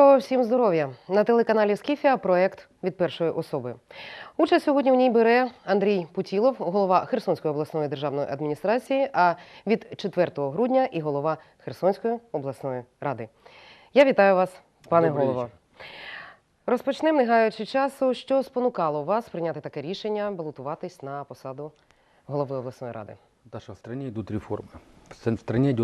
Доброго всім здоров'я! На телеканалі Скіфія проект від першої особи. Участь сьогодні в ній бере Андрій Путілов, голова Херсонської обласної державної адміністрації, а від 4 грудня і голова Херсонської обласної ради. Я вітаю вас, пане Добрий голово. Розпочнемо, не гаючи часу, що спонукало вас прийняти таке рішення балотуватись на посаду голови обласної ради. Даша, в стране идут реформы. В ст- в стране.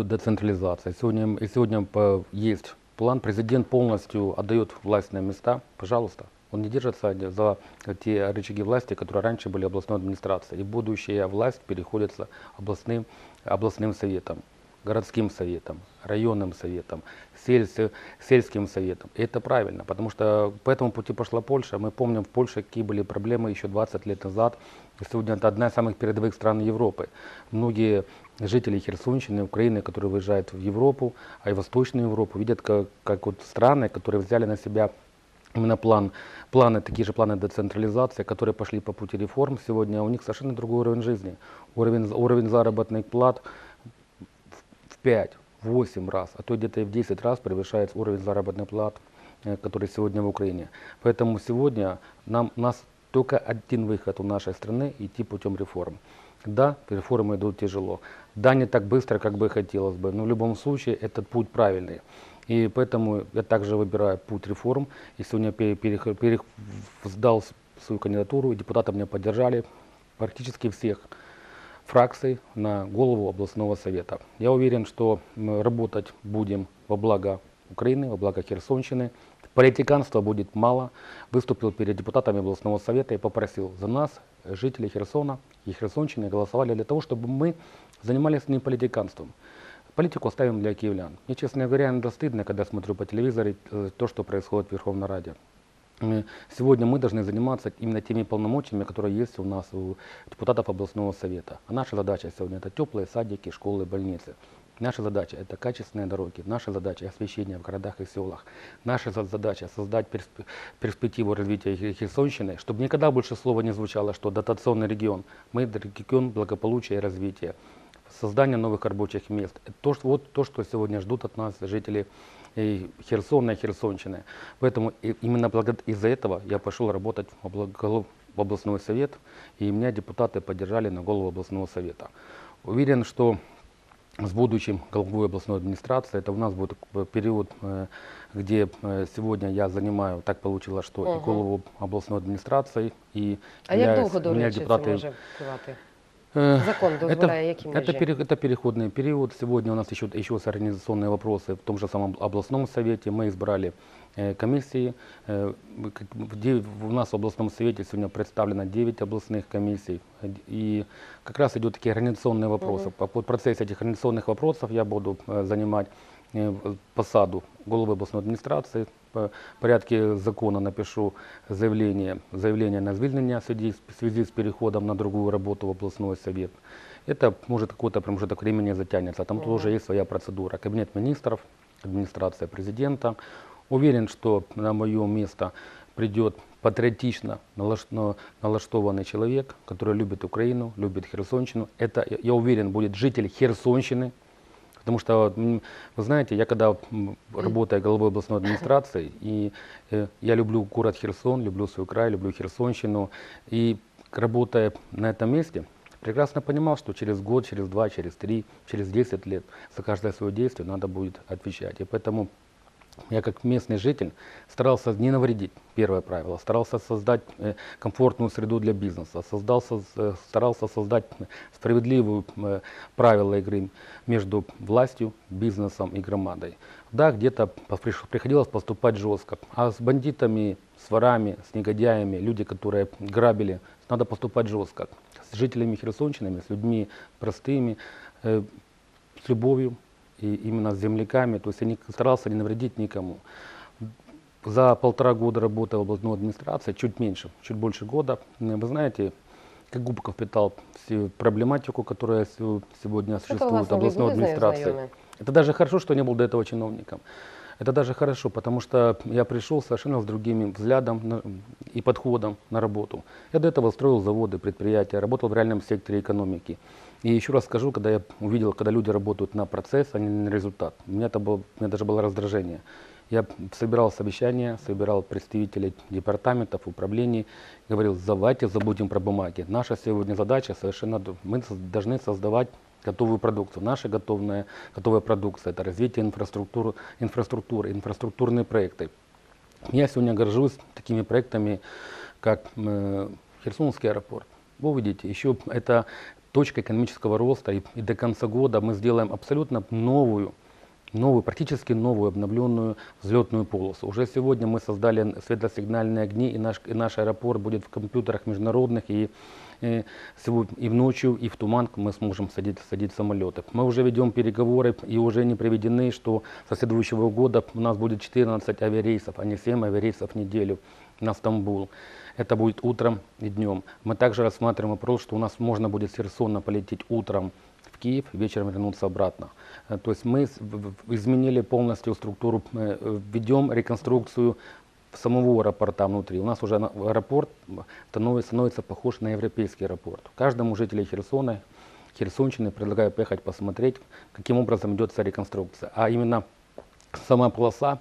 Сегодня, и сегодня по- есть план. Президент полностью отдает власть на места. Пожалуйста. Он не держится де- за те рычаги власти, которые раньше были областной администрацией. И будущая власть переходит областным, областным советом, городским советом, районным советом, сельс- сельским советом. И это правильно, потому что по этому пути пошла Польша. Мы помним в Польше, какие были проблемы еще 20 лет назад. И сегодня это одна из самых передовых стран Европы. Многие жители Херсонщины, Украины, которые выезжают в Европу, а и Восточную Европу, видят, как, как вот страны, которые взяли на себя именно план, планы, такие же планы децентрализации, которые пошли по пути реформ, сегодня у них совершенно другой уровень жизни. Уровень, уровень заработных плат в 5, в 8 раз, а то где-то и в 10 раз превышает уровень заработной плат, э, который сегодня в Украине. Поэтому сегодня нам, нас только один выход у нашей страны – идти путем реформ. Да, реформы идут тяжело. Да, не так быстро, как бы хотелось бы, но в любом случае этот путь правильный. И поэтому я также выбираю путь реформ. И сегодня перех- сдал свою кандидатуру, депутаты меня поддержали практически всех фракций на голову областного совета. Я уверен, что мы работать будем во благо Украины, во благо Херсонщины. Политиканства будет мало. Выступил перед депутатами областного совета и попросил за нас, жителей Херсона и Херсонщины, голосовали для того, чтобы мы занимались не политиканством. Политику оставим для киевлян. Мне, честно говоря, иногда стыдно, когда смотрю по телевизору э, то, что происходит в Верховной Раде. Сегодня мы должны заниматься именно теми полномочиями, которые есть у нас, у депутатов областного совета. А наша задача сегодня это теплые садики, школы, больницы. Наша задача это качественные дороги, наша задача освещение в городах и селах. Наша за- задача создать персп- перспективу развития Хе- Херсонщины, чтобы никогда больше слова не звучало, что дотационный регион. Мы регион благополучия и развития создание новых рабочих мест. То, что, вот то, что сегодня ждут от нас жители э, Херсона и Херсонщины. Поэтому и- именно из-за этого я пошел работать в, областной совет, и меня депутаты поддержали на голову областного совета. Уверен, что с будущим головой областной администрации, это у нас будет период, э, где э, сегодня я занимаю, так получилось, что и Мгм. голову областной администрации, и А як являюсь- довго, до меня речі, це може тривати? э, Закон это, дозволяє, які это, межі? пере- это переходный период. Сегодня у нас еще, еще есть организационные вопросы в том же самом областном совете. Мы избрали э, комиссии. Э, мы как- в де- у нас в областном совете сегодня представлено 9 областных комиссий. Э, И как раз идут такие организационные вопросы. Мгм. По, по процессе этих организационных вопросов я буду э, занимать э, в- посаду головы областной администрации. По порядке закона напишу заявление, заявление на звільнення в связи, в связи с переходом на другую работу в областной совет. Это может какой-то промежуток времени затянется. Там Мгм. тоже есть своя процедура. Кабинет министров, администрация президента. Уверен, что на мое место придет патриотично налаш- на- налаштованный человек, который любит Украину, любит Херсонщину. Это, я уверен, будет житель Херсонщины, Потому что, вы знаете, я когда работаю головой областной администрации, и э, я люблю город Херсон, люблю свой край, люблю Херсонщину, и работая на этом месте, прекрасно понимал, что через год, через два, через три, через 10 лет за каждое свое действие надо будет отвечать. И поэтому я как местный житель старался не навредить, первое правило, старался создать э, комфортную среду для бизнеса, создался, э, старался создать справедливую э, правила игры между властью, бизнесом и громадой. Да, где-то приходилось поступать жестко, а с бандитами, с ворами, с негодяями, люди, которые грабили, надо поступать жестко. С жителями Херсонщины, с людьми простыми, с любовью и именно с земляками. То есть я не старался не навредить никому. За полтора года работы в областной администрации, чуть меньше, чуть больше года, вы знаете, как губка впитал всю проблематику, которая се- сегодня существует в областной администрации. Это даже хорошо, что не был до этого чиновником. Это даже хорошо, потому что я пришел совершенно с другим взглядом и подходом на работу. Я до этого строил заводы, предприятия, работал в реальном секторе экономики. И еще раз скажу, когда я увидел, когда люди работают на процесс, а не на результат, у меня, это было, у меня даже было раздражение. Я собирал совещания, собирал представителей департаментов, управлений, говорил, давайте забудем про бумаги. Наша сегодня задача совершенно, мы должны создавать готовую продукцию. Наша готовная, готовая продукция – это развитие инфраструктуры, инфраструктуры, инфраструктурные проекты. Я сегодня горжусь такими проектами, как э, Херсонский аэропорт. Вы увидите, еще это точка экономического роста, и, и до конца года мы сделаем абсолютно новую, новую, практически новую обновленную взлетную полосу. Уже сегодня мы создали светлосигнальные огни, и наш, и наш аэропорт будет в компьютерах международных, и, и в ночью, и в туман мы сможем садить, садить самолеты. Мы уже ведем переговоры, и уже не проведены, что со следующего года у нас будет 14 авиарейсов, а не 7 авиарейсов в неделю на Стамбул. Это будет утром и днем. Мы также рассматриваем вопрос, что у нас можно будет с Херсона полететь утром Киев, вечером вернуться обратно. Э, То есть мы изменили полностью структуру, э, ведем реконструкцию самого аэропорта внутри. У нас уже аэропорт становится, становится похож на европейский аэропорт. Каждому жителю Херсона, Херсонщины предлагаю поехать посмотреть, каким образом идется реконструкция. А именно сама полоса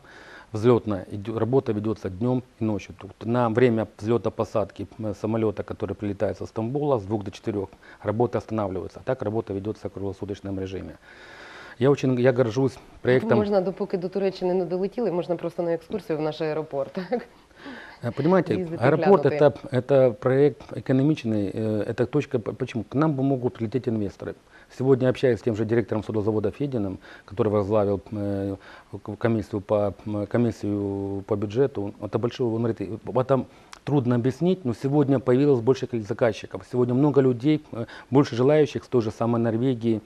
взлетная, работа ведется днем и ночью. Тут на время взлета посадки самолета, который прилетает со Стамбула, с 2 до 4, работа останавливается. Так работа ведется в круглосуточном режиме. Я очень я горжусь проектом. Можна, допоки до Туреччини не долетіли, можна просто на екскурсію в наш аеропорт. Так? Э, Понимаете, Ездить аэропорт это, это проект экономичный, э, это точка, почему? К нам бы могут прилететь инвесторы. Сегодня общаюсь с тем же директором судозавода Фединым, который возглавил э, комиссию по, комиссию по бюджету. Это большой, он говорит, «И это трудно объяснить, но сегодня появилось больше заказчиков. Сегодня много людей, э, больше желающих с той же самой Норвегии,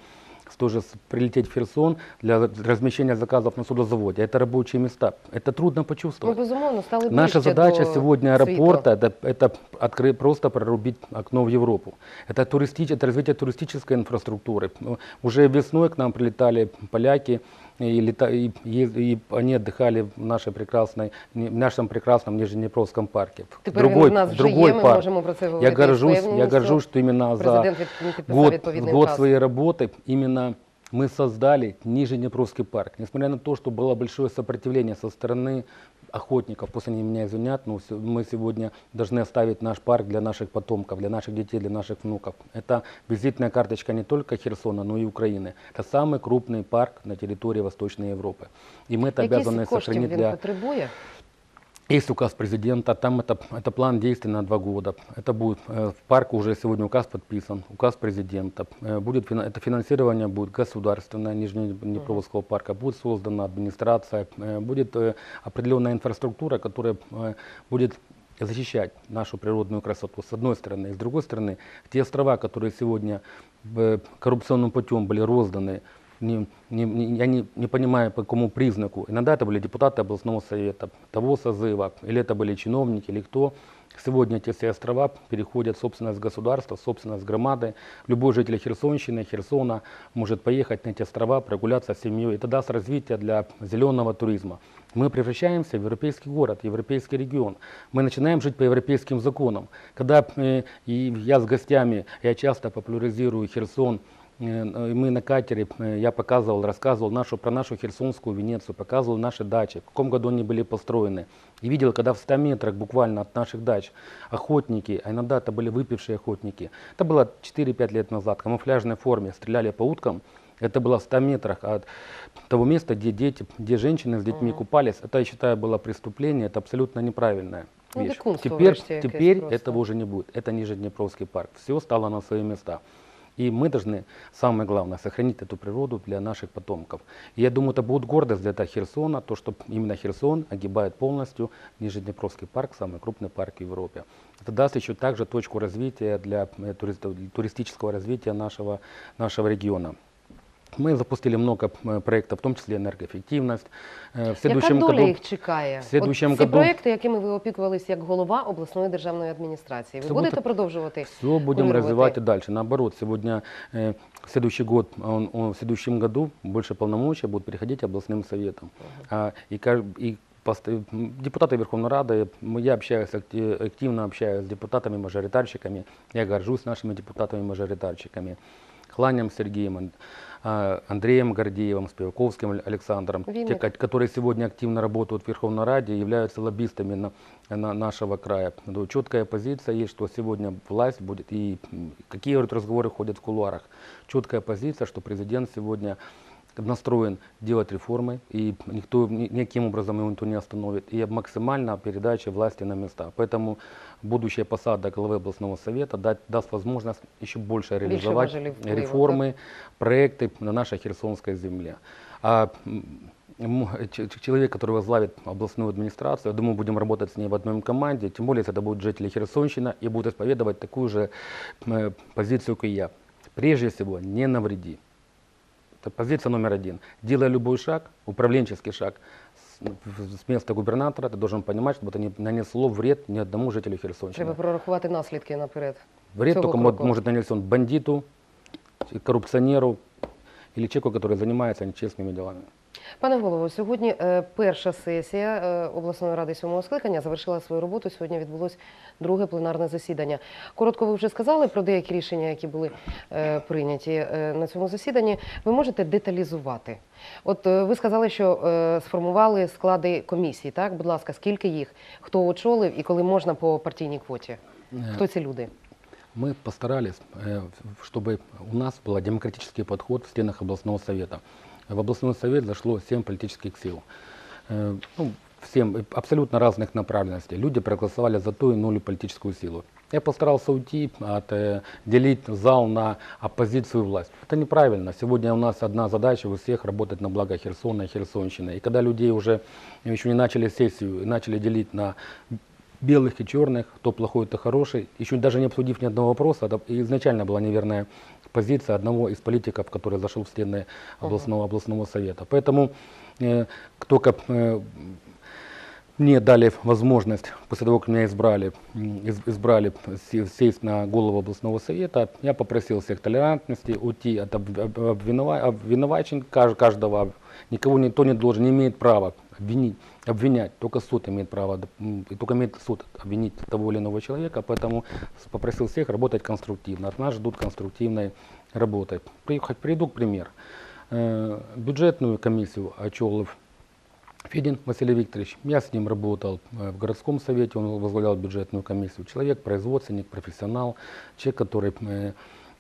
с той же с- прилететь в Херсон для размещения заказов на судозаводе. Это рабочие места. Это трудно Ну, почувствовать. безумовно, стали Наша задача сегодня аэропорта это, это открыть, просто прорубить окно в Европу. Это, туристич, это развитие туристической инфраструктуры. Ну, Уже весной к нам прилетали поляки, и, лета- и, ез- и они отдыхали в, нашей прекрасной, не- в нашем прекрасном Нижнеднепровском парке. В Тепер він в нас вже другой є, ми парк. можемо про це Я говорити. з горжусь, я впевненістю. горжусь, что именно за Президент від- підписав год, відповідний год указ. своей работы именно мы создали Нижнеднепровский парк. Несмотря на то, что было большое сопротивление со стороны охотников, пусть они меня извинят, но се- мы сегодня должны оставить наш парк для наших потомков, для наших детей, для наших внуков. Это визитная карточка не только Херсона, но и Украины. Это самый крупный парк на территории Восточной Европы. И мы это Якісь обязаны коштів сохранить він для... потребує? Есть указ президента, там это, это план действий на два года. Это будет э, в парке уже сегодня указ подписан, указ президента. Э, Будет, это финансирование будет государственное Нижнеднепровского парка, будет создана администрация, э, будет определенная инфраструктура, которая будет защищать нашу природную красоту с одной стороны, и с другой стороны те острова, которые сегодня коррупционным путем были розданы не, не- я не, не понимаю, по какому признаку. Иногда это были депутаты областного совета, того созыва, или это были чиновники, или кто. Сегодня эти все острова переходят в собственность государства, в собственность громады. Любой житель Херсонщины, Херсона может поехать на эти острова, прогуляться с семьей. Это даст развитие для зеленого туризма. Мы превращаемся в европейский город, европейский регион. Мы начинаем жить по европейским законам. Когда э, я с гостями, я часто популяризирую Херсон, Мы на катере, э, я показывал, рассказывал нашу, про нашу Херсонскую Венецию, показывал наши дачи, в каком году они были построены. И видел, когда в 100 метрах буквально от наших дач охотники, а иногда это были выпившие охотники. Это было 4-5 лет назад, в камуфляжной форме, стреляли по уткам. Это было в 100 метрах от того места, где дети, где женщины с детьми Мгм. купались. Это, я считаю, было преступление, это абсолютно неправильное. Ну, вещь. Теперь, теперь этого уже не будет. Это Нижнеднепровский парк. Все стало на свои места. И мы должны, самое главное, сохранить эту природу для наших потомков. И я думаю, это будет гордость для Херсона, то, что именно Херсон огибает полностью Нижнеднепровский парк, самый крупный парк в Европе. Это даст еще также точку развития для э, турист- туристического развития нашего, нашего региона. Мы запустили много э, проектов, в том числе энергоэффективность. Э, В Яка следующем доля году їх чекає? в следующем От ці году- проекти, якими ви опікувалися як голова обласної державної адміністрації, ви Це будете буде- продовжувати? Все будем курировать развивать и- и дальше. Наоборот, сегодня, э, следующий год, он, он- в следующем году больше полномочий будут переходить областным советам. А, и, ка- и пост- м, депутаты Верховной Рады, м, я общаюсь, акти- активно общаюсь с депутатами-мажоритарщиками, я горжусь нашими депутатами-мажоритарщиками. Хланем Сергеем, Ан- а, Андреем Гордеевым, Спиваковским Александром, те, которые сегодня активно работают в Верховной Раде, являются лоббистами на- на- нашего края. Ну, Четкая позиция есть, что сегодня власть будет, и какие разговоры ходят в кулуарах. Четкая позиция, что президент сегодня настроен делать реформы, и никто, ни- никаким образом его никто не остановит, и максимально передача власти на места. Поэтому будущая посада главы областного совета дать, даст возможность еще больше реализовать впливу, реформы, проекты на нашей Херсонской земле. А человек, который возглавит областную администрацию, я думаю, будем работать с ней в одной команде, тем более, если это будут жители Херсонщины и будут исповедовать такую же позицию, как и я. Прежде всего, не навреди. Это позиция номер один. Делая любой шаг, управленческий шаг, с, в- с места губернатора, ты должен понимать, чтобы это не нанесло вред ни одному жителю Херсонщины. Треба прорахувати наслідки наперед. Вред цього только мо- кроку. может нанесен бандиту, коррупционеру или человеку, который занимается нечестными делами. Пане голово, сьогодні е, перша сесія е, обласної ради сьомого скликання завершила свою роботу. Сьогодні відбулось друге пленарне засідання. Коротко, ви вже сказали про деякі рішення, які були е, прийняті е, на цьому засіданні. Ви можете деталізувати. От е, ви сказали, що е, сформували склади комісій. Так, будь ласка, скільки їх, хто очолив і коли можна по партійній квоті? Хто ці люди? Мы постарались, э, чтобы у нас был демократический подход в стенах областного совета. В областной совет зашло 7 политических сил. Э, ну, всем э, абсолютно разных направленностей. Люди проголосовали за ту и иную политическую силу. Я постарался уйти от э, делить зал на оппозицию и власть. Это неправильно. Сегодня у нас одна задача у всех работать на благо Херсона и Херсонщины. И когда людей уже еще не начали сессию начали делить на белых и черных, кто плохой, кто хороший, еще даже не обсудив ни одного вопроса, это изначально была неверная позиция одного из политиков, который зашел в стены областного, областного совета. Поэтому э, только э, мне дали возможность, после того, как меня избрали, из- избрали се- сесть на голову областного совета, я попросил всех толерантности, уйти от об- об- обвинова- обвинувачень кажд- каждого. Никого никто не должен, не имеет права обвинить, обвинять. Только суд имеет право, только имеет суд обвинить того или иного человека. Поэтому попросил всех работать конструктивно. От нас ждут конструктивной работы. При- хоть Приведу пример. Э, Бюджетную комиссию Очелов Федин Василий Викторович, я с ним работал э, в городском совете, он возглавлял бюджетную комиссию. Человек, производственник, профессионал, человек, который, э,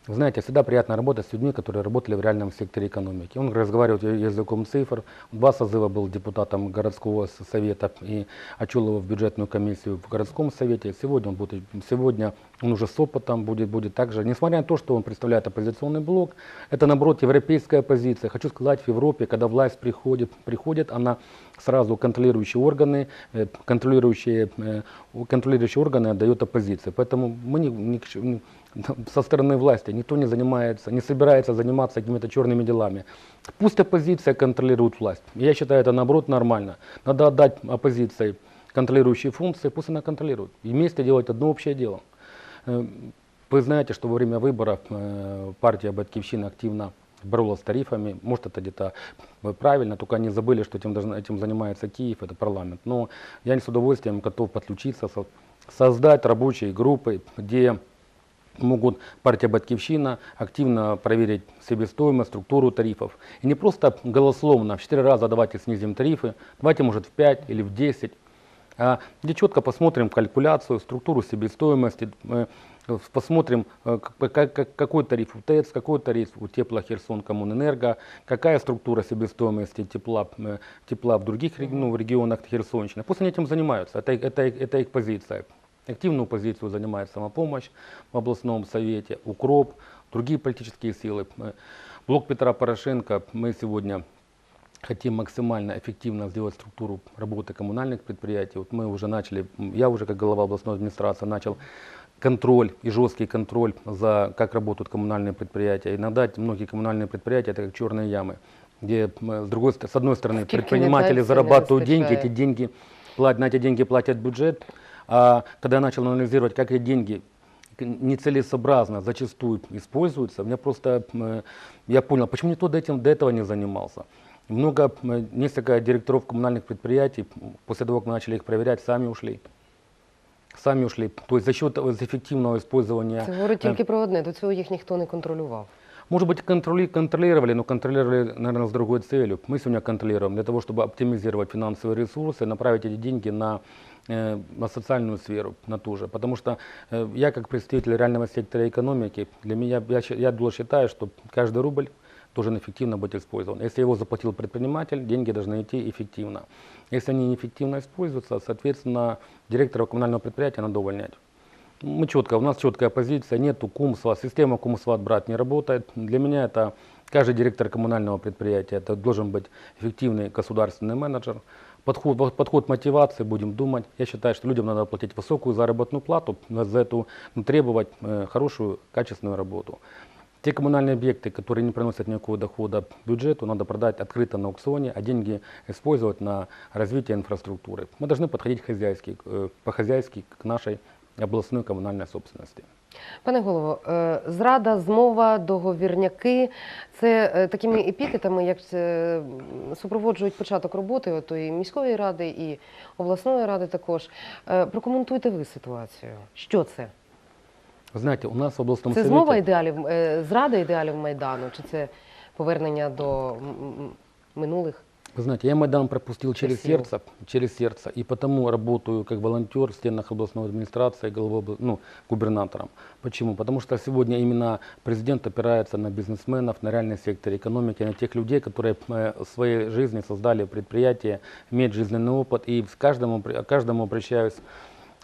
знаете, всегда приятно работать с людьми, которые работали в реальном секторе экономики. Он разговаривает языком цифр. Два созыва был депутатом городского совета и Очулова в бюджетную комиссию в городском совете. Сегодня он будет, сегодня он уже с опытом будет, будет также, несмотря на то, что он представляет оппозиционный блок, это наоборот европейская позиция. Хочу сказать, в Европе, когда власть приходит, приходит она сразу контролирующие органы, э, контролирующие, э, контролирующие органы отдает оппозиции. Поэтому мы не, ни- со стороны власти никто не занимается, не собирается заниматься какими-то черными делами. Пусть оппозиция контролирует власть. Я считаю, это наоборот нормально. Надо отдать оппозиции контролирующие функции, пусть она контролирует. И вместе делать одно общее дело. Э, Вы знаете, что во время выборов э, партия Батьковщина активно боролась с тарифами. Может, это где-то э, правильно, только они забыли, что этим, этим занимается Киев, это парламент. Но я с удовольствием готов подключиться, со- создать рабочие группы, где могут партия Батьковщина активно проверить себестоимость, структуру тарифов. И не просто голословно в 4 раза давайте снизим тарифы, давайте может в 5 или в 10, а где четко посмотрим калькуляцию, структуру себестоимости, э, посмотрим, э, какой тариф у ТЭЦ, какой тариф у Теплохерсон Коммунэнерго, какая структура себестоимости тепла, э, тепла в других ну, в регионах Херсонщины. Пусть они этим занимаются, это, это, это их позиция. Активную позицию занимает самопомощь в областном совете, укроп, другие политические силы. Э, Блок Петра Порошенко мы сегодня хотим максимально эффективно сделать структуру работы коммунальных предприятий. Вот мы уже начали, я уже как глава областной администрации начал контроль и жесткий контроль за как работают коммунальные предприятия. Иногда многие коммунальные предприятия это как черные ямы, где м, с другой с одной стороны предприниматели зарабатывают деньги, эти деньги платят, на эти деньги платят бюджет. А когда я начал анализировать, как эти деньги к- нецелесообразно зачастую используются, мне просто, м, я понял, почему никто до, этим, до этого не занимался. Много, м, несколько директоров коммунальных предприятий, м, после того, как мы начали их проверять, сами ушли. Сами ушли. То есть за счет э, эффективного использования Це говорить е, тільки про одне. До цього їх ніхто не контролював. Может быть, контроли, контролировали, но контролировали, наверное, с другой целью. Мы сегодня контролируем для того, чтобы оптимизировать финансовые ресурсы, направить эти деньги на, э, на социальную сферу, на ту же. Потому что э, я, как представитель реального сектора экономики, для меня, я, я долго считаю, что каждый рубль должен эффективно быть использован. Если его заплатил предприниматель, деньги должны идти эффективно. Если они неэффективно используются, соответственно, директора коммунального предприятия надо увольнять. Мы четко, у нас четкая позиция, нету кумства, система кумства брат не работает. Для меня это каждый директор коммунального предприятия, это должен быть эффективный государственный менеджер. Подход, подход мотивации, будем думать. Я считаю, что людям надо платить высокую заработную плату, за эту требовать э, хорошую, качественную работу. Те коммунальные объекты, которые не приносят никакого дохода бюджету, надо продать открыто на аукционе, а деньги использовать на развитие инфраструктуры. Мы должны подходить хозяйски, э, по-хозяйски к нашей областной коммунальной собственности. Пане голово, е, зрада, змова, договірняки це е, такими епітетами, як це супроводжують початок роботи от і міської ради, і обласної ради також. Е, Прокоментуйте ви ситуацію. Що це? Вы знаете, у нас в областном Це совете... змова ідеалів, е, зрада ідеалів Майдану, чи це повернення до минулих? Вы знаете, я Майдан пропустил через Спасибо. сердце, через сердце, и потому работаю как волонтер в стенах областной администрации, обла- ну, губернатором. Почему? Потому что сегодня именно президент опирается на бизнесменов, на реальный сектор экономики, на тех людей, которые э, в своей жизни создали предприятие, имеют жизненный опыт, и каждому, при- каждому обращаюсь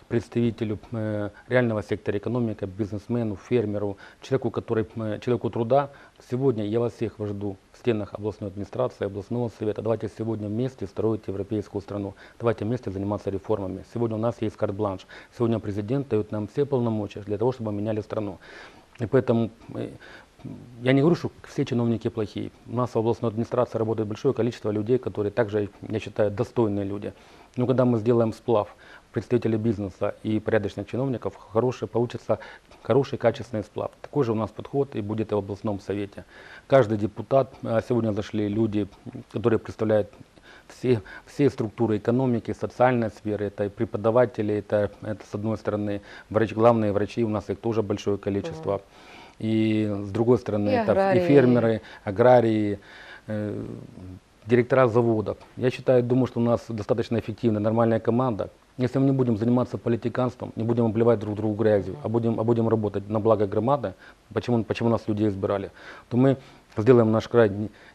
представителю э, реального сектора экономики, бизнесмену, фермеру, человеку, который, э, человеку труда. Сегодня я вас всех жду в стенах областной администрации, областного совета. Давайте сегодня вместе строить европейскую страну. Давайте вместе заниматься реформами. Сегодня у нас есть карт-бланш. Сегодня президент дает нам все полномочия для того, чтобы мы меняли страну. И поэтому э, я не говорю, что все чиновники плохие. У нас в областной администрации работает большое количество людей, которые также, я считаю, достойные люди. Но когда мы сделаем сплав представителей бизнеса и порядочных чиновников, хороший, получится хороший, качественный сплав. Такой же у нас подход и будет и в областном совете. Каждый депутат, а сегодня зашли люди, которые представляют все, все структуры экономики, социальной сферы, это и преподаватели, это, это с одной стороны врач, главные врачи, у нас их тоже большое количество. И с другой стороны, И это аграрии. и фермеры, аграрии, э, директора заводов. Я считаю, думаю, что у нас достаточно эффективная, нормальная команда. Если мы не будем заниматься политиканством, не будем обливать друг другу грязью, а будем, а будем работать на благо громады, почему, почему нас людей избирали, то мы сделаем наш край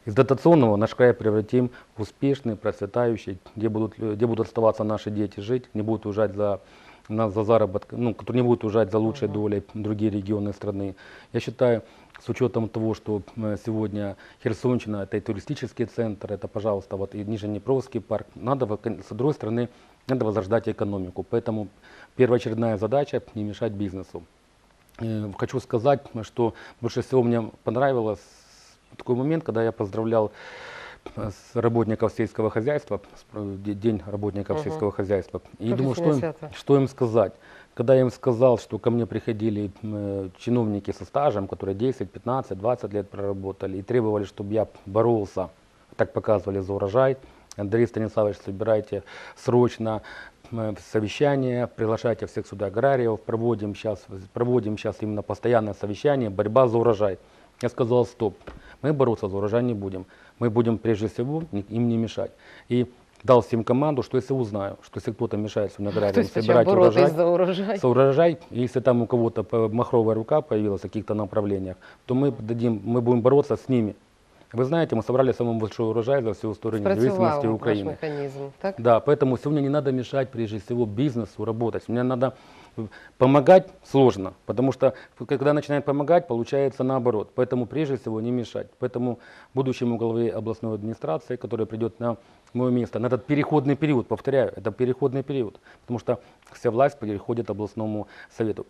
из дотационного наш край превратим в успешный, процветающий, где будут, где будут оставаться наши дети жить, не будут уезжать за, на, за заработок, ну, которые не будут уезжать за лучшей долей другие регионы страны. Я считаю, с учетом того, что э, сегодня Херсонщина это и туристический центр, это, пожалуйста, вот и Нижнеднепровский парк, надо, с другой стороны, надо возрождать экономику. Поэтому первоочередная задача не мешать бизнесу. Э, Хочу сказать, что больше всего мне понравилось такой момент, когда я поздравлял э, с работников сельского хозяйства, день работников Мгм. сельского хозяйства. И думаю, что Профессиональное им, что им сказать. Когда я им сказал, что ко мне приходили э, чиновники со стажем, которые 10, 15, 20 лет проработали, и требовали, чтобы я боролся, так показывали за урожай. Андрей Станиславович, собирайте срочно э, совещание, приглашайте всех сюда аграриев, проводим сейчас, проводим сейчас именно постоянное совещание, борьба за урожай. Я сказал, стоп, мы бороться за урожай не будем. Мы будем прежде всего им не мешать. И дал всем команду, что если узнаю, что если кто-то мешает сегодня аграриям собирать урожай, за урожай. за урожай, если там у кого-то махровая рука появилась в каких-то направлениях, то мы дадим, мы будем бороться с ними. Вы знаете, мы собрали самый большой урожай за всю историю независимости Украины. механізм, так? Да, поэтому сегодня не надо мешать прежде всего бизнесу работать. Мне надо э, помогать сложно, потому что когда начинает помогать, получается наоборот. Поэтому прежде всего не мешать. Поэтому будущему главе областной администрации, который придет на мое место, на этот переходный период, повторяю, это переходный период, потому что вся власть переходит областному совету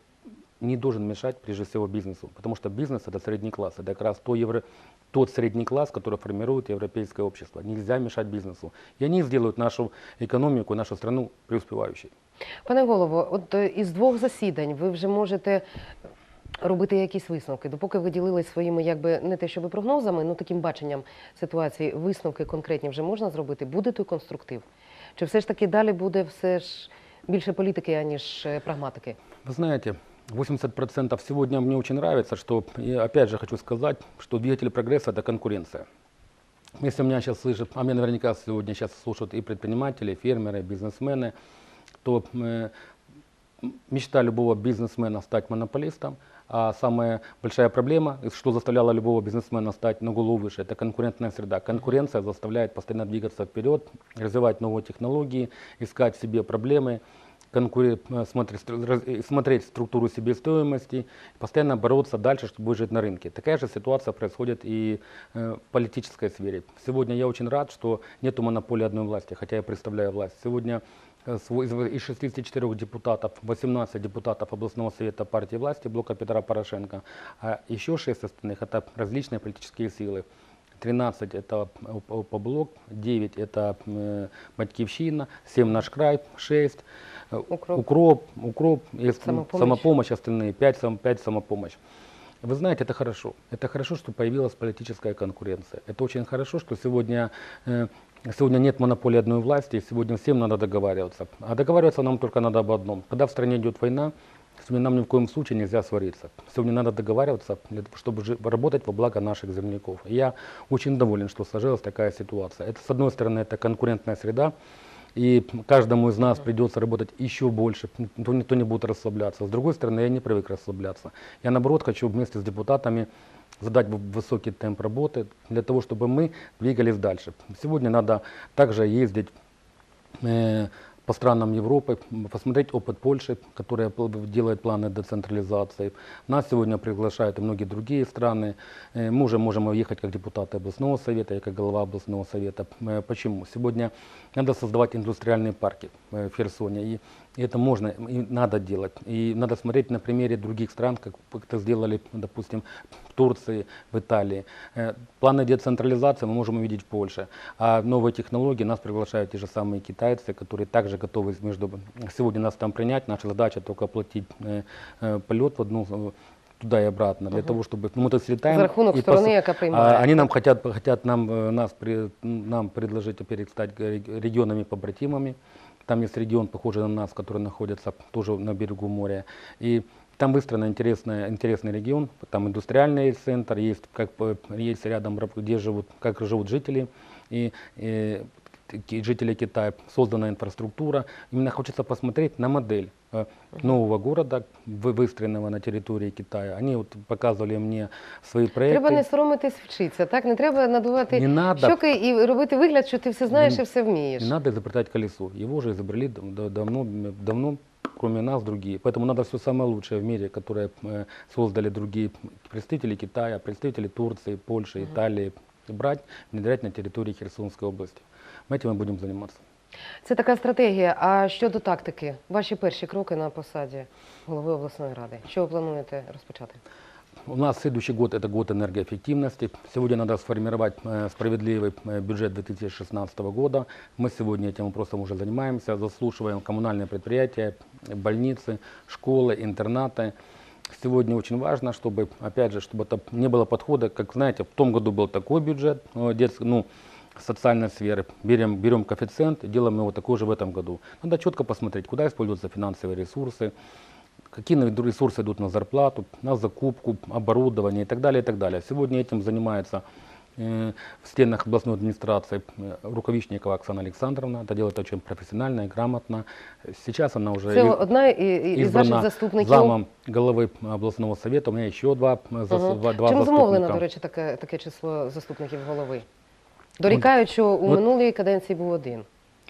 не должен мешать прежде всего бизнесу, потому что бизнес это средний класс, это как раз то евро- тот средний класс, который формирует европейское общество. Нельзя мешать бизнесу. И они сделают нашу экономику, нашу страну преуспевающей. Пане голово, от е, із двох засідань ви вже можете робити якісь висновки. Допоки ви ділились своїми, якби не те, що ви прогнозами, ну таким баченням ситуації, висновки конкретні вже можна зробити. Буде той конструктив? Чи все ж таки далі буде все ж більше політики, аніж е, прагматики? Вы знаете, 80% сегодня мне очень нравится, что, и опять же хочу сказать, что двигатель прогресса – это конкуренция. Если меня сейчас слышат, а меня наверняка сегодня сейчас слушают и предприниматели, и фермеры, и бизнесмены, то э, мечта любого бизнесмена стать монополистом, а самая большая проблема, что заставляло любого бизнесмена стать на голову выше, это конкурентная среда. Конкуренция заставляет постоянно двигаться вперед, развивать новые технологии, искать в себе проблемы, конкури- э, смотреть, э, смотреть структуру себестоимости, постоянно бороться дальше, чтобы выжить на рынке. Такая же ситуация происходит и э, в политической сфере. Сегодня я очень рад, что нет монополии одной власти, хотя я представляю власть. Сегодня из 64 депутатов, 18 депутатов областного совета партии власти блока Петра Порошенко, а еще 6 остальных это различные политические силы. 13 это ОП- ОП-блок, 9 это э, Батькивщина, 7 наш край, 6 э, Укроп. укроп, укроп Самопомощь. самопомощь остальные, 5, сам, 5 самопомощь. Вы знаете, это хорошо. Это хорошо, что появилась политическая конкуренция. Это очень хорошо, что сегодня, э, сегодня нет монополии одной власти, и сегодня всем надо договариваться. А договариваться нам только надо об одном. Когда в стране идет война, сегодня нам ни в коем случае нельзя свариться. Сегодня надо договариваться, чтобы работать во благо наших земляков. И я очень доволен, что сложилась такая ситуация. Это, с одной стороны, это конкурентная среда, и каждому из нас придется работать еще больше, никто, никто не будет расслабляться. С другой стороны, я не привык расслабляться. Я наоборот хочу вместе с депутатами задать высокий темп работы для того, чтобы мы двигались дальше. Сегодня надо также ездить э, по странам Европы, посмотреть опыт Польши, которая делает планы децентрализации. Нас сегодня приглашают и многие другие страны. Э, Мы уже можем уехать как депутаты областного совета, я как глава областного совета. Э, Почему? Сегодня надо создавать индустриальные парки э, в Херсоне. И и это можно и надо делать. И надо смотреть на примере других стран, как это сделали, допустим, в Турции, в Италии. Э, Планы децентрализации мы можем увидеть в Польше. А новые технологии нас приглашают те же самые китайцы, которые также готовы между... сегодня нас там принять. Наша задача только оплатить э, э, полет в одну туда и обратно, для того, чтобы ну, мы тут слетаем. За рахунок и стороны, яка приймає. а, Они нам хотят, хотят нам, нас, при- нам предложить теперь стать ре- регионами-побратимами. Там есть регион, похожий на нас, который находится тоже на берегу моря. И там выстроен интересный, интересный регион, там индустриальный центр, есть, как, есть рядом, где живут, как живут жители, и, и ки- жители Китая, создана инфраструктура. Именно хочется посмотреть на модель э, нового города, вы- выстроенного на территории Китая. Они вот показывали мне свои проекты. Треба не соромитись вчитися, так? Не треба надувати Не надо. щоки і робити вигляд, що ти все знаєш Не- і все вмієш. Не надо изобретать колесо. Его же изобрели дав- дав- давно, давно кроме нас, другие. Поэтому надо все самое лучшее в мире, которое э, создали другие представители Китая, представители Турции, Польши, Италии, брать, внедрять на территории Херсонской области. Мы этим и будем заниматься. Це така стратегія. А щодо тактики, ваші перші кроки на посаді голови обласної ради. Що ви плануєте розпочати? У нас следующий год – это год энергоэффективности. Сегодня надо сформировать э, справедливый э, бюджет 2016 года. Мы сегодня этим вопросом уже занимаемся, заслушиваем коммунальные предприятия, больницы, школы, интернаты. Сегодня очень важно, чтобы, опять же, чтобы это не было подхода, как, знаете, в том году был такой бюджет, э, детск- ну, социальной сферы. Берем, берем коэффициент и делаем его такой же в этом году. Надо четко посмотреть, куда используются финансовые ресурсы, какие на- ресурсы идут на зарплату, на закупку, оборудование и так далее, и так далее. Сегодня этим занимается э, в стенах областной администрации э, Рукавичникова Оксана Александровна. Это делает очень профессионально и грамотно. Сейчас она уже Це и- одна і- і- із ваших избрана заступників. замом головы областного совета. У меня еще два, э, зас- Мгм. два, два Чим заступника. зумовлено, до речі, таке, таке число заступників голови? Дорікають, що у от- минулій каденції був один.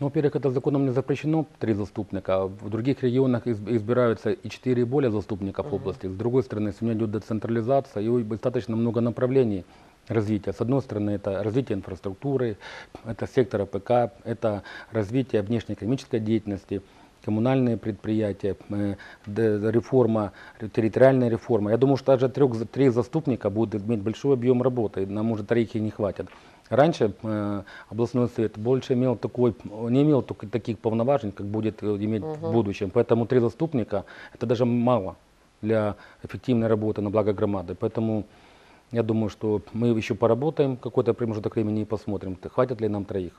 Ну, во-первых, это законом не запрещено, три заступника. а В других регионах изб- избираются и четыре и более заступников области. С другой стороны, сегодня идет децентрализация, и достаточно много направлений развития. С одной стороны, это развитие инфраструктуры, это сектор АПК, это развитие внешнеэкономической деятельности, коммунальные предприятия, э, д- реформа, ре- территориальная реформа. Я думаю, что даже трех, за- три заступника будут иметь большой объем работы, нам может троих и не хватит. Раньше э, областной совет больше имел такой, не имел таких полноважений, как будет э, иметь в будущем. Поэтому три заступника это даже мало для эффективной работы на благо громады. Поэтому я думаю, что мы еще поработаем какой-то промежуток времени и посмотрим, хватит ли нам троих.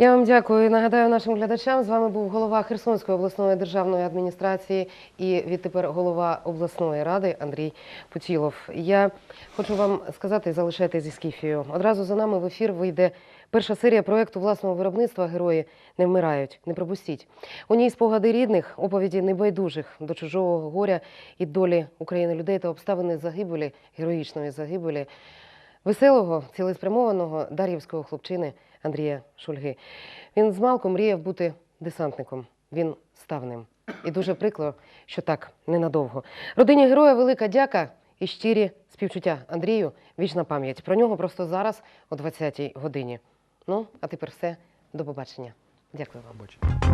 Я вам дякую. Нагадаю нашим глядачам. З вами був голова Херсонської обласної державної адміністрації і відтепер голова обласної ради Андрій Путілов. Я хочу вам сказати, залишайтесь зі Скіфією. Одразу за нами в ефір вийде перша серія проєкту власного виробництва Герої не вмирають. Не пропустіть. У ній спогади рідних, оповіді небайдужих до чужого горя і долі України людей та обставини загибелі, героїчної загибелі веселого, цілеспрямованого дар'ївського хлопчини Андрія Шульги. Він змалку мріяв бути десантником. Він став ним. І дуже прикло, що так ненадовго. Родині героя велика дяка і щирі співчуття Андрію. Вічна пам'ять. Про нього просто зараз о 20-й годині. Ну, а тепер все. До побачення. Дякую вам.